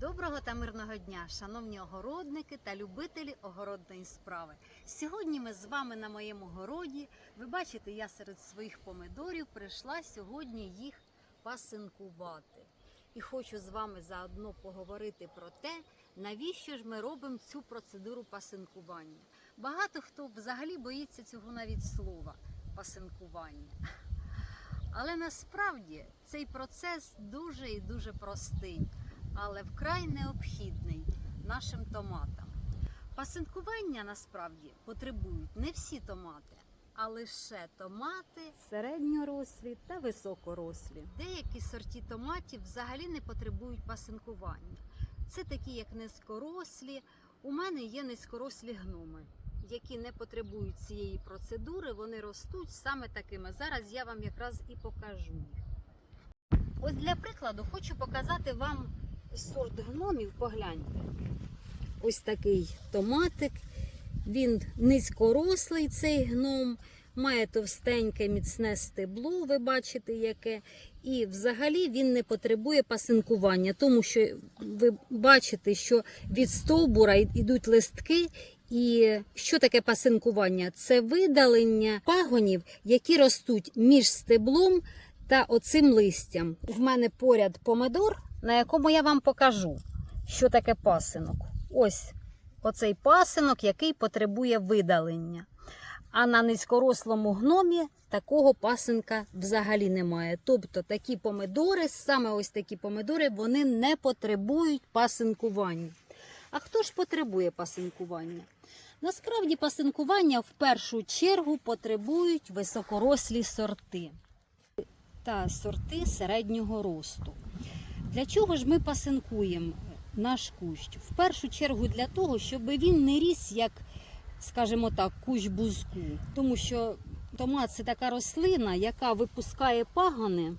Доброго та мирного дня, шановні огородники та любителі огородної справи. Сьогодні ми з вами на моєму городі. Ви бачите, я серед своїх помидорів прийшла сьогодні їх пасинкувати. І хочу з вами заодно поговорити про те, навіщо ж ми робимо цю процедуру пасинкування. Багато хто взагалі боїться цього навіть слова пасинкування. Але насправді цей процес дуже і дуже простий але вкрай необхідний нашим томатам. Пасинкування насправді потребують не всі томати, а лише томати середньорослі та високорослі. Деякі сорті томатів взагалі не потребують пасинкування. Це такі, як низькорослі. У мене є низькорослі гноми, які не потребують цієї процедури. Вони ростуть саме такими. Зараз я вам якраз і покажу їх. Ось для прикладу хочу показати вам сорт гномів. Погляньте. Ось такий томатик. Він низькорослий, цей гном, має товстеньке міцне стебло, ви бачите, яке. І взагалі він не потребує пасинкування, тому що ви бачите, що від стовбура йдуть листки. І що таке пасинкування? Це видалення пагонів, які ростуть між стеблом та оцим листям. В мене поряд помидор, на якому я вам покажу, що таке пасинок. Ось оцей пасинок, який потребує видалення. А на низькорослому гномі такого пасинка взагалі немає. Тобто такі помидори, саме ось такі помидори, вони не потребують пасинкування. А хто ж потребує пасинкування? Насправді пасинкування в першу чергу потребують високорослі сорти та сорти середнього росту. Для чого ж ми пасинкуємо наш кущ? В першу чергу для того, щоб він не ріс як, скажімо так, кущ бузку. Тому що томат це така рослина, яка випускає пагони,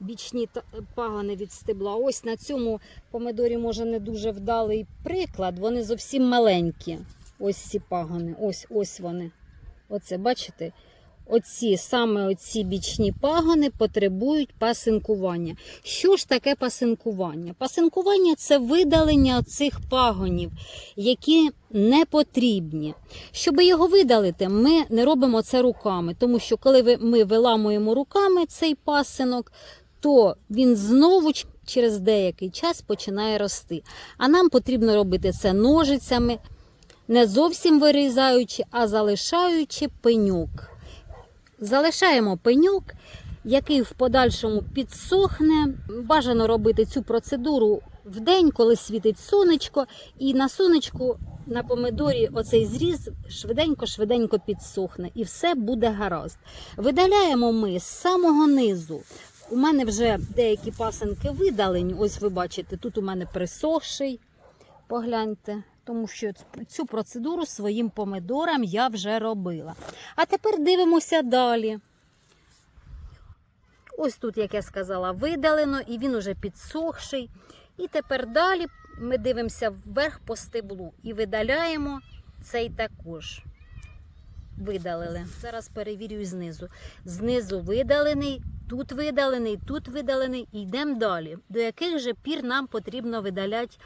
бічні пагони від стебла. Ось на цьому помидорі може не дуже вдалий приклад. Вони зовсім маленькі. Ось ці пагони. Ось ось вони. Оце, бачите? Оці саме оці бічні пагони потребують пасинкування. Що ж таке пасинкування? Пасинкування це видалення цих пагонів, які не потрібні. Щоб його видалити, ми не робимо це руками, тому що коли ми виламуємо руками цей пасинок, то він знову через деякий час починає рости. А нам потрібно робити це ножицями, не зовсім вирізаючи, а залишаючи пеньок. Залишаємо пеньок, який в подальшому підсохне. Бажано робити цю процедуру в день, коли світить сонечко, і на сонечку на помидорі оцей зріз швиденько-швиденько підсохне, і все буде гаразд. Видаляємо ми з самого низу. У мене вже деякі пасенки видалені. Ось ви бачите, тут у мене присохший. Погляньте, тому що цю процедуру своїм помидорам я вже робила. А тепер дивимося далі. Ось тут, як я сказала, видалено, і він уже підсохший. І тепер далі ми дивимося вверх по стеблу і видаляємо цей також. Видалили. Зараз перевірю знизу. Знизу видалений, тут видалений, тут видалений. І йдемо далі. До яких же пір нам потрібно видаляти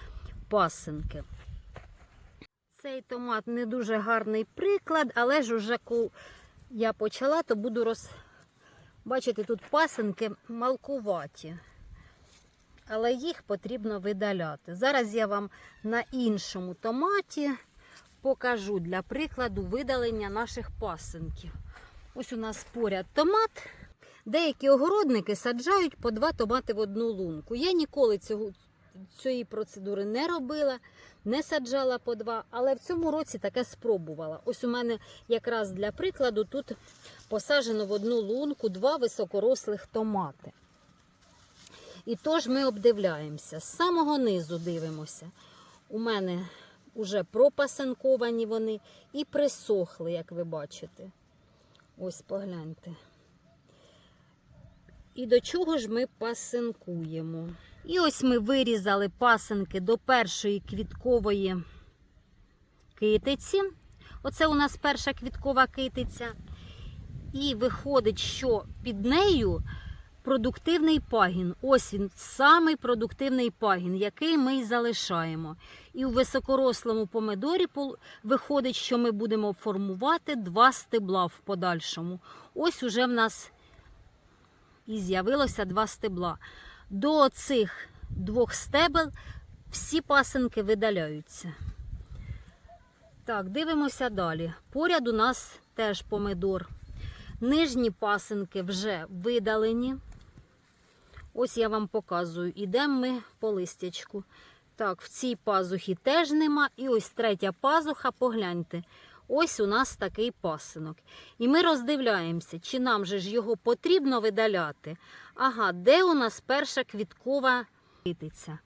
пасинки. Цей томат не дуже гарний приклад, але ж уже коли я почала, то буду роз... Бачите, тут пасинки малкуваті. Але їх потрібно видаляти. Зараз я вам на іншому томаті покажу для прикладу видалення наших пасинків. Ось у нас поряд томат. Деякі огородники саджають по два томати в одну лунку. Я ніколи цього, цієї процедури не робила, не саджала по два, але в цьому році таке спробувала. Ось у мене якраз для прикладу тут посаджено в одну лунку два високорослих томати. І тож ми обдивляємося. З самого низу дивимося. У мене вже пропасинковані вони і присохли, як ви бачите. Ось погляньте. І до чого ж ми пасинкуємо? І ось ми вирізали пасинки до першої квіткової китиці. Оце у нас перша квіткова китиця. І виходить, що під нею продуктивний пагін. Ось він, самий продуктивний пагін, який ми й залишаємо. І у високорослому помидорі виходить, що ми будемо формувати два стебла в подальшому. Ось уже в нас і з'явилося два стебла. До цих двох стебел всі пасинки видаляються. Так, дивимося далі. Поряд у нас теж помидор. Нижні пасинки вже видалені. Ось я вам показую. Ідемо ми по листячку. Так, в цій пазухі теж нема. І ось третя пазуха, погляньте. Ось у нас такий пасинок. І ми роздивляємося, чи нам же ж його потрібно видаляти. Ага, де у нас перша квіткова китиця?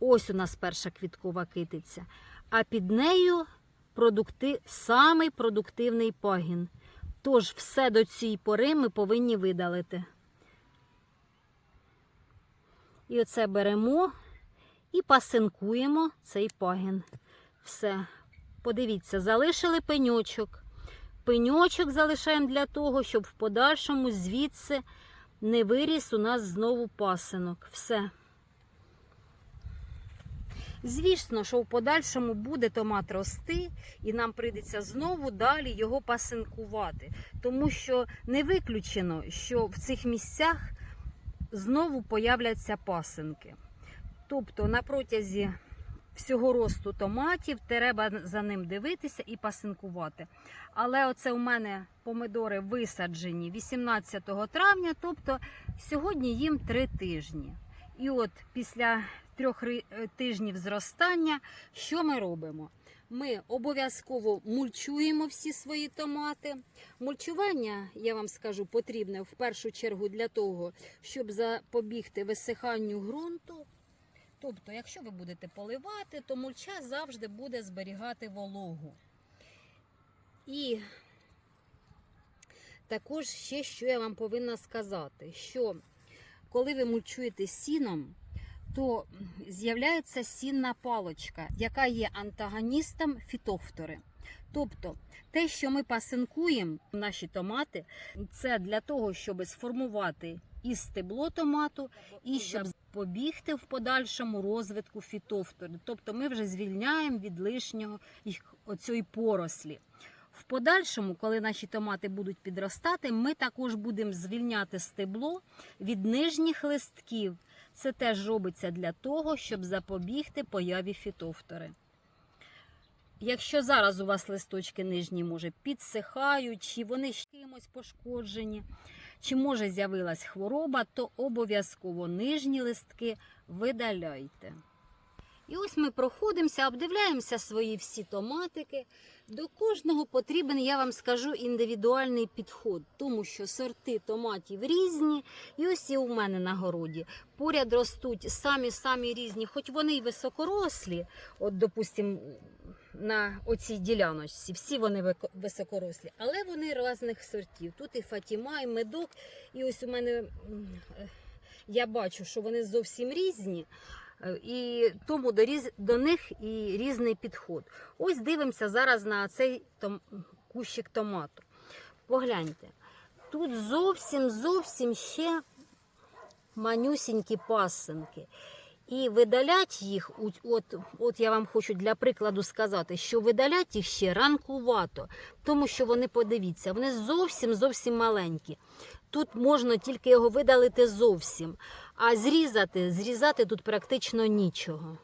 Ось у нас перша квіткова китиця. А під нею продукти... самий продуктивний пагін. Тож все до цієї пори ми повинні видалити. І оце беремо і пасинкуємо цей пагін. Все. Подивіться, залишили пеньочок. Пеньочок залишаємо для того, щоб в подальшому звідси не виріс у нас знову пасинок. Все. Звісно, що в подальшому буде томат рости, і нам прийдеться знову далі його пасинкувати. Тому що не виключено, що в цих місцях знову появляться пасинки. Тобто на протязі всього росту томатів треба за ним дивитися і пасинкувати. Але оце у мене помидори висаджені 18 травня, тобто сьогодні їм 3 тижні. І от після трьох е, тижнів зростання, що ми робимо? Ми обов'язково мульчуємо всі свої томати. Мульчування, я вам скажу, потрібне в першу чергу для того, щоб запобігти висиханню ґрунту. Тобто, якщо ви будете поливати, то мульча завжди буде зберігати вологу. І також ще що я вам повинна сказати, що коли ви мульчуєте сіном, то з'являється сінна палочка, яка є антагоністом фітофтори. Тобто те, що ми пасинкуємо, наші томати, це для того, щоб сформувати і стебло томату, і щоб побігти в подальшому розвитку фітофтори. Тобто ми вже звільняємо від лишнього їх оцієї порослі. В подальшому, коли наші томати будуть підростати, ми також будемо звільняти стебло від нижніх листків. Це теж робиться для того, щоб запобігти появі фітофтори. Якщо зараз у вас листочки нижні, може, підсихають, чи вони чимось пошкоджені, чи може з'явилась хвороба, то обов'язково нижні листки видаляйте. І ось ми проходимося, обдивляємося свої всі томатики. До кожного потрібен, я вам скажу, індивідуальний підход, тому що сорти томатів різні. І ось і у мене на городі. Поряд ростуть самі-самі різні, хоч вони й високорослі, от, допустимо, на оцій діляночці, всі вони високорослі, але вони різних сортів. Тут і Фатіма, і медок. І ось у мене е, я бачу, що вони зовсім різні. Е, І тому до, до них і різний підход. Ось дивимося зараз на цей том... кущик томату. Погляньте, тут зовсім зовсім ще манюсінькі пасинки. І видалять їх, от, от, я вам хочу для прикладу сказати, що видалять їх ще ранкувато, тому що вони, подивіться, вони зовсім зовсім маленькі. Тут можна тільки його видалити зовсім, а зрізати, зрізати тут практично нічого.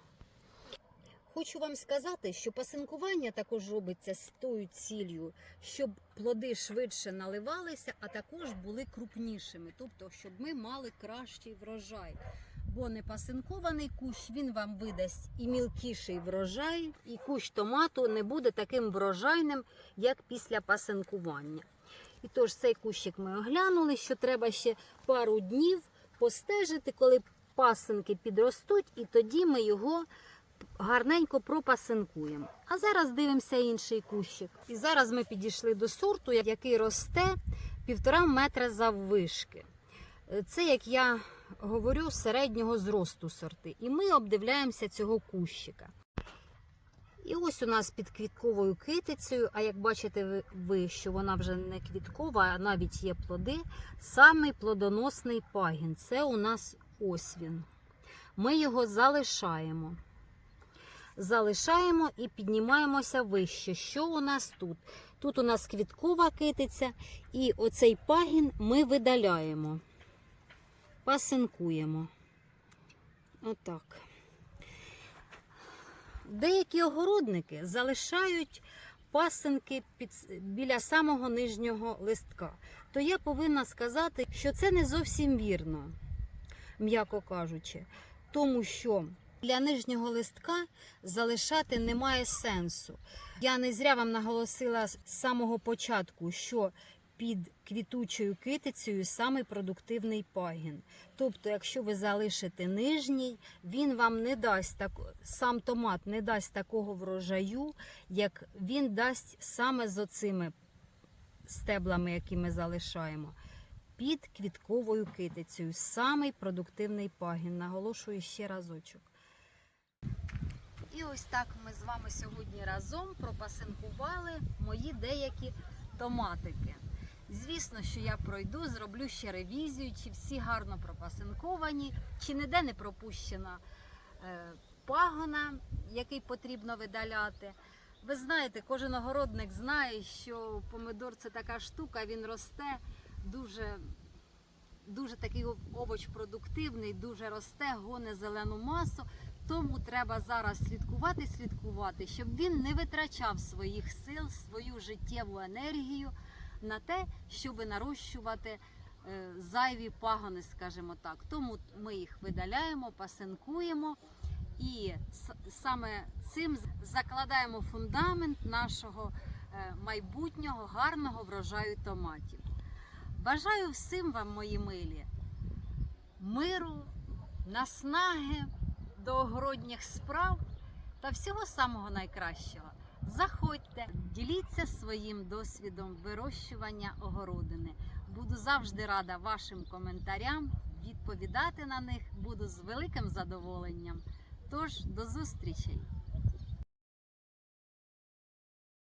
Хочу вам сказати, що пасинкування також робиться з тою ціллю, щоб плоди швидше наливалися, а також були крупнішими, тобто, щоб ми мали кращий врожай. Бо непасинкований кущ він вам видасть і мілкіший врожай, і кущ томату не буде таким врожайним, як після пасинкування. І тож цей кущик ми оглянули, що треба ще пару днів постежити, коли пасинки підростуть, і тоді ми його гарненько пропасинкуємо. А зараз дивимося інший кущик. І зараз ми підійшли до сорту, який росте півтора метра заввишки. Це, як я говорю, середнього зросту сорти. І ми обдивляємося цього кущика. І ось у нас під квітковою китицею, а як бачите ви, що вона вже не квіткова, а навіть є плоди, самий плодоносний пагін. Це у нас ось він. Ми його залишаємо. Залишаємо і піднімаємося вище. Що у нас тут? Тут у нас квіткова китиця, і оцей пагін ми видаляємо, пасинкуємо. Отак. Деякі огородники залишають пасинки під, біля самого нижнього листка. То я повинна сказати, що це не зовсім вірно, м'яко кажучи, тому що для нижнього листка залишати немає сенсу. Я не зря вам наголосила з самого початку, що під квітучою китицею самий продуктивний пагін. Тобто, якщо ви залишите нижній, він вам не дасть так, сам томат не дасть такого врожаю, як він дасть саме з оцими стеблами, які ми залишаємо. Під квітковою китицею. Самий продуктивний пагін. Наголошую ще разочок. І ось так ми з вами сьогодні разом пропасинкували мої деякі томатики. Звісно, що я пройду, зроблю ще ревізію, чи всі гарно пропасинковані, чи ніде не пропущена е, пагона, який потрібно видаляти. Ви знаєте, кожен огородник знає, що помидор це така штука, він росте дуже, дуже такий овоч продуктивний, дуже росте, гоне зелену масу. Тому треба зараз слідкувати, слідкувати, щоб він не витрачав своїх сил, свою життєву енергію на те, щоб нарощувати е, зайві пагони, скажімо так. Тому ми їх видаляємо, пасинкуємо і саме цим закладаємо фундамент нашого е, майбутнього гарного врожаю томатів. Бажаю всім вам, мої милі, миру, наснаги до огородніх справ та всього самого найкращого. Заходьте, діліться своїм досвідом вирощування огородини. Буду завжди рада вашим коментарям. Відповідати на них буду з великим задоволенням. Тож до зустрічей!